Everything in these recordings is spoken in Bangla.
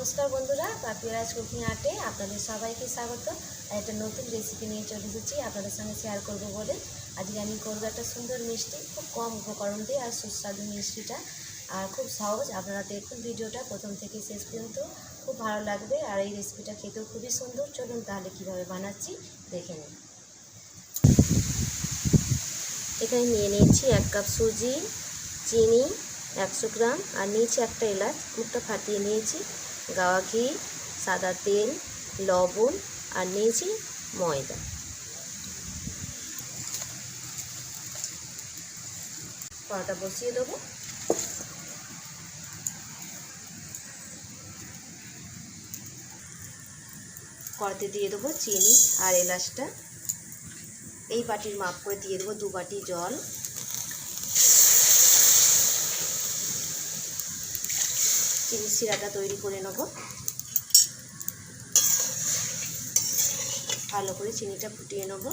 নমস্কার বন্ধুরা, পাপিয়ারাজ কুকিং আর্টে আপনাদের সবাইকে স্বাগত। আর একটা নতুন রেসিপি নিয়ে চলে এসেছি, আপনাদের সঙ্গে শেয়ার করব বলে। আজকে আমি করব একটা সুন্দর মিষ্টি, খুব কম উপকরণ দিয়ে আর সুস্বাদু মিষ্টিটা। আর খুব সহজ, আপনারা দেখুন ভিডিওটা প্রথম থেকে শেষ পর্যন্ত। খুব ভালো লাগবে আর এই রেসিপিটা খেতেও খুবই সুন্দর। চলুন তাহলে কীভাবে বানাচ্ছি, দেখে নিন এখানে নিয়ে নিয়েছি এক কাপ সুজি, চিনি একশো গ্রাম আর নিয়েছি একটা এলাচ মুখটা ফাটিয়ে নিয়েছি। গাওয়া ঘি, সাদা তেল, লবণ আর নিয়েছি ময়দা। কড়াটা বসিয়ে দেবো। কড়াতে দিয়ে দেবো চিনি আর এলাচটা। এই বাটির মাপ করে দিয়ে দেবো দু বাটি জল। চিনি শিরাটা তৈরি করে নেব। ভালো করে চিনিটা ফুটিয়ে নেব।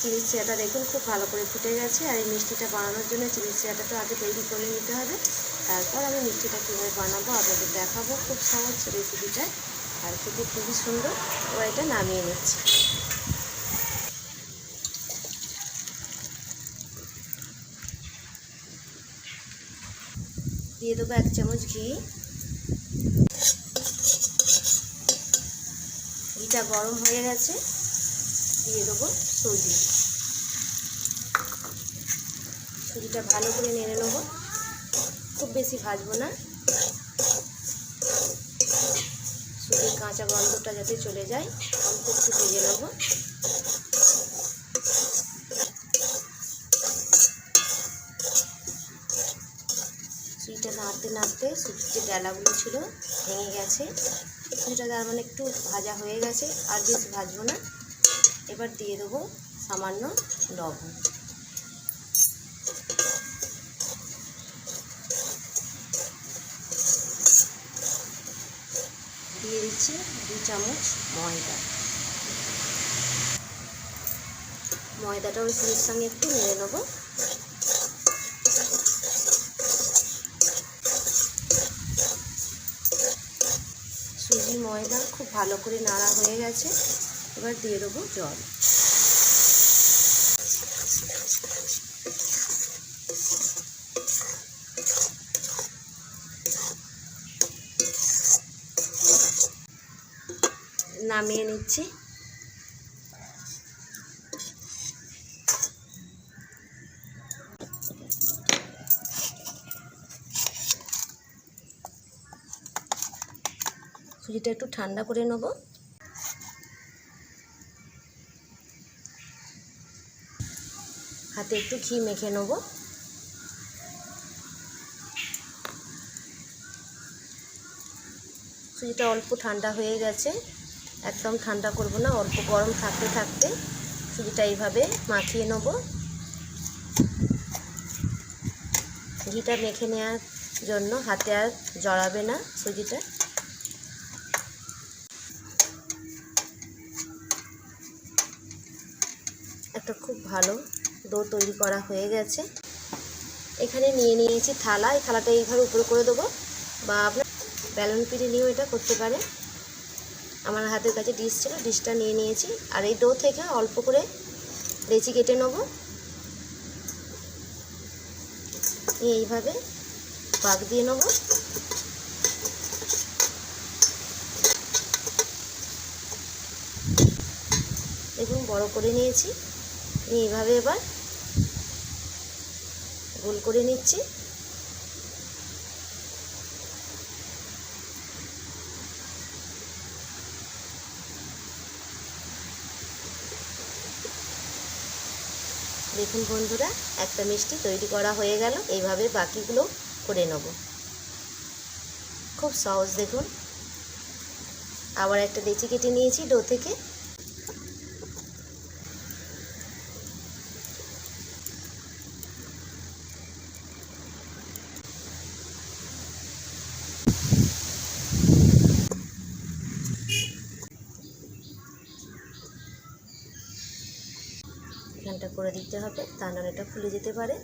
চিনি শিরাটা দেখুন খুব ভালো করে ফুটে গেছে আর এই মিষ্টিটা বানানোর জন্য চিনি শিরাটা তো আগে তৈরি করে নিতে হবে। তারপর আমি মিষ্টিটা কীভাবে বানাবো আপনাদের দেখাবো খুব সহজ রেসিপিটা। আর খেতে খুবই সুন্দর। এবার এটা নামিয়ে নিচ্ছি। দিয়ে দেবো এক চামচ ঘি। ঘিটা গরম হয়ে গেছে, দিয়ে দেবো সুজি সুজিটা ভালো করে নেড়ে নেব। খুব বেশি ভাজবো না। সুজির কাঁচা গন্ধটা যাতে চলে যায়, অল্প একটু ভেজে নেব সুজিটা নাড়তে সুজির যে ডালাগুলো ছিল, ভেঙে গেছে। সুজিটা তার মানে একটু ভাজা হয়ে গেছে, আর বেশি ভাজবো না। এবার দিয়ে দেবো সামান্য লবণ। দিয়ে দিচ্ছি দু চামচ ময়দা। ময়দাটা ওই সঙ্গে একটু নেড়ে নেব সুজি ময়দা খুব ভালো করে নাড়া হয়ে গেছে। এবার দিয়ে দেবো জল। নামিয়ে নিচ্ছি। সুজিটা একটু ঠান্ডা করে নেব। হাতে একটু ঘি মেখে নেব। সুজিটা অল্প ঠান্ডা হয়ে গেছে। একদম ঠান্ডা করব না, অল্প গরম থাকতে থাকতে সুজিটা এইভাবে মাখিয়ে নেব। ঘিটা মেখে নেওয়ার জন্য হাতে আর জড়াবে না সুজিটা একটা খুব ভালো ডো তৈরি করা হয়ে গেছে। এখানে নিয়ে নিয়েছি থালা। এই থালাটা এইভাবে উপরে করে দেবো বা আপনার ব্যালন পিড়ি নিয়েও এটা করতে পারে আমার হাতের কাছে ডিশ ছিল, ডিশটা নিয়ে নিয়েছি। আর এই ডো থেকে অল্প করে লেচি কেটে নেব। এইভাবে পাক দিয়ে নেব। দেখুন, বড় করে নিয়েছি। নিয়ে এইভাবে এবার গোল করে নিচ্ছি। দেখুন বন্ধুরা, একটা মিষ্টি তৈরি করা হয়ে গেল। এইভাবে বাকিগুলো করে নেব। খুব সহজ দেখুন। আবার একটা লেচি কেটে নিয়েছি ডো থেকে। করে দিতে হবে, তা নাহলে এটা ফুলে যেতে পারে।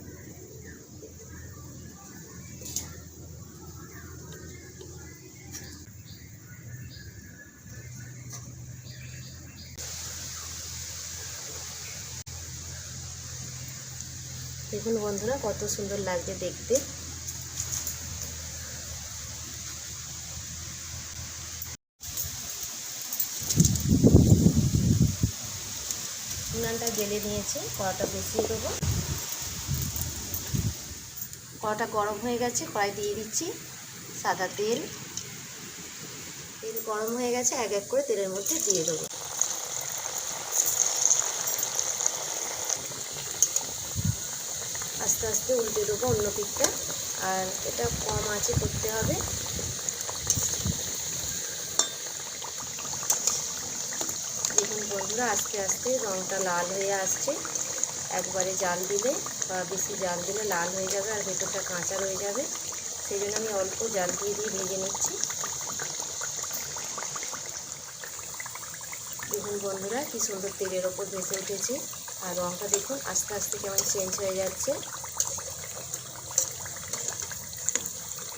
দেখুন বন্ধুরা, কত সুন্দর লাগছে দেখতে। উনানটা গেলে নিয়েছি, কড়াটা বসিয়ে দেবো। কড়াটা গরম হয়ে গেছে, কড়াই দিয়ে দিচ্ছি সাদা তেল। তেল গরম হয়ে গেছে, এক এক করে তেলের মধ্যে দিয়ে দেবো। আস্তে আস্তে উল্টে দেবো অন্য পিঠটা। আর এটা কম আছে করতে হবে দেখুন বন্ধুরা আস্তে আস্তে রঙটা লাল হয়ে আসছে। একবারে জাল দিলে, বা বেশি জাল দিলে লাল হয়ে যাবে আর ভেতরটা কাঁচা রয়ে যাবে। সেই জন্য আমি অল্প জাল দিয়ে দিয়ে ভেজে নিচ্ছি। দেখুন বন্ধুরা, কি সুন্দর তেলের ওপর ভেসে উঠেছে। আর রঙটা দেখুন আস্তে আস্তে কেমন চেঞ্জ হয়ে যাচ্ছে।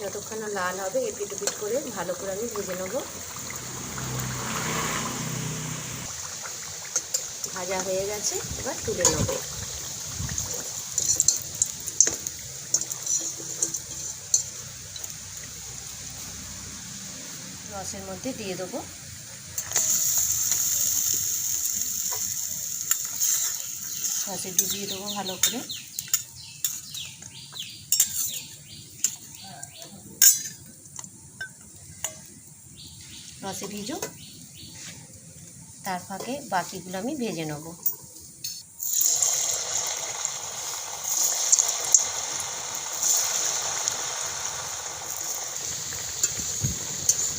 যতক্ষণ লাল হবে, এপিট ওপিট করে ভালো করে আমি ভেজে নেব। ভাজা হয়ে গেছে, এবার তুলে নেব। রসের মধ্যে দিয়ে দেবো। রসে ডুবিয়ে দেবো ভালো করে। রসে ভিজো তার ফাঁকে বাকিগুলো আমি ভেজে নেব।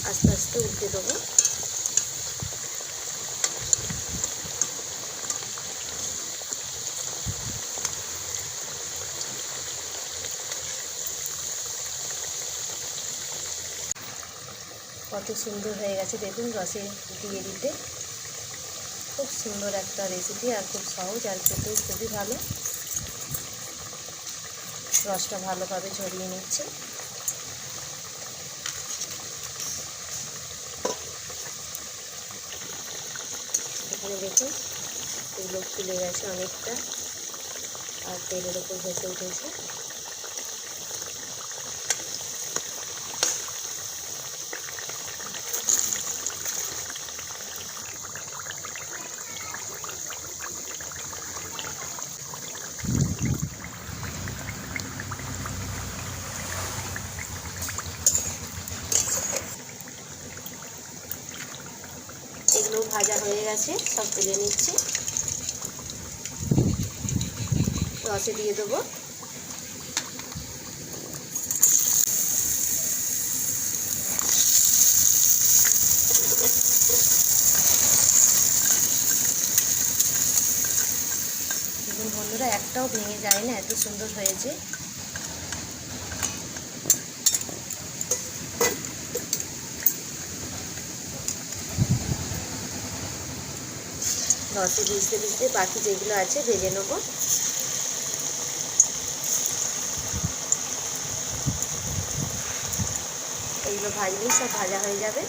আস্তে আস্তে উল্টে দেবো। কত সুন্দর হয়ে গেছে দেখুন রসে দিয়ে দিতে। খুব সুন্দর একটা রেসিপি আর খুব সহজ আর খেতেও খুবই ভালো। রসটা ভালোভাবে ঝরিয়ে নিচ্ছে। এখানে দেখুন এগুলো ফুলে গেছে অনেকটা, আর তেলের ওপর ভেসে উঠেছে। এগুলো ভাজা হয়ে গেছে, সব তুলে নিচ্ছি। রসে দিয়ে দেবো। বন্ধুরা, একটাও ভেঙে যায় না এত সুন্দর হয়েছে। রসে ভিজতে ভিজতে বাকি যেগুলো আছে ভেজে নেব। এইগুলো ভাজলেই সব ভাজা হয়ে যাবে।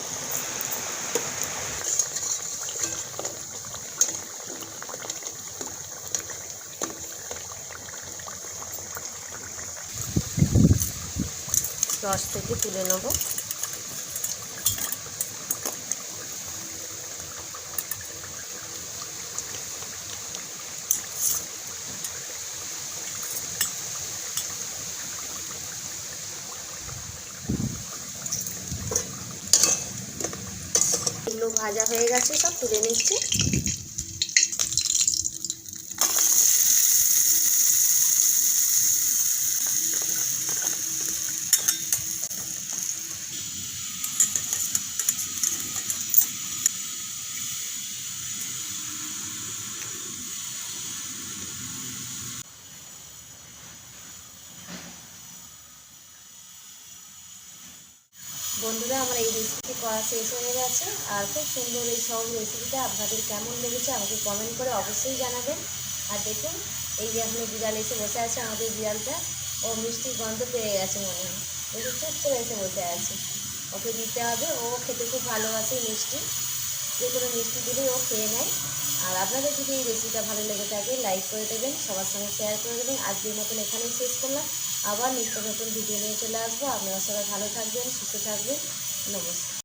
রস থেকে তুলে নেব। ভাজা হয়ে গেছে সব তুলে নিচ্ছি। বন্ধুরা, আমার এই রেসিপি করা শেষ হয়ে গেছে। আর খুব সুন্দর এই সহজ রেসিপিটা আপনাদের কেমন লেগেছে আমাকে কমেন্ট করে অবশ্যই জানাবেন। আর দেখুন, এই যে এখনও বিড়াল এসে বসে আছে আমাদের বিড়ালটা। ও মিষ্টি গন্ধ পেয়ে গেছে মনে হয়। দেখুন চুপ করে এসে বসে আছে। ওকে দিতে হবে। ও খেতে খুব ভালোবাসে মিষ্টি। যে কোনো মিষ্টি দিলেই ও খেয়ে নেয়। আর আপনাদের যদি এই রেসিপিটা ভালো লেগে থাকে লাইক করে দেবেন, সবার সঙ্গে শেয়ার করে দেবেন। আজকের মতন এখানেই শেষ করলাম। আবার নিত্য নতুন ভিডিও নিয়ে চলে আসব। আপনারা সবাই ভালো থাকবেন সুস্থ থাকবেন। নমস্কার।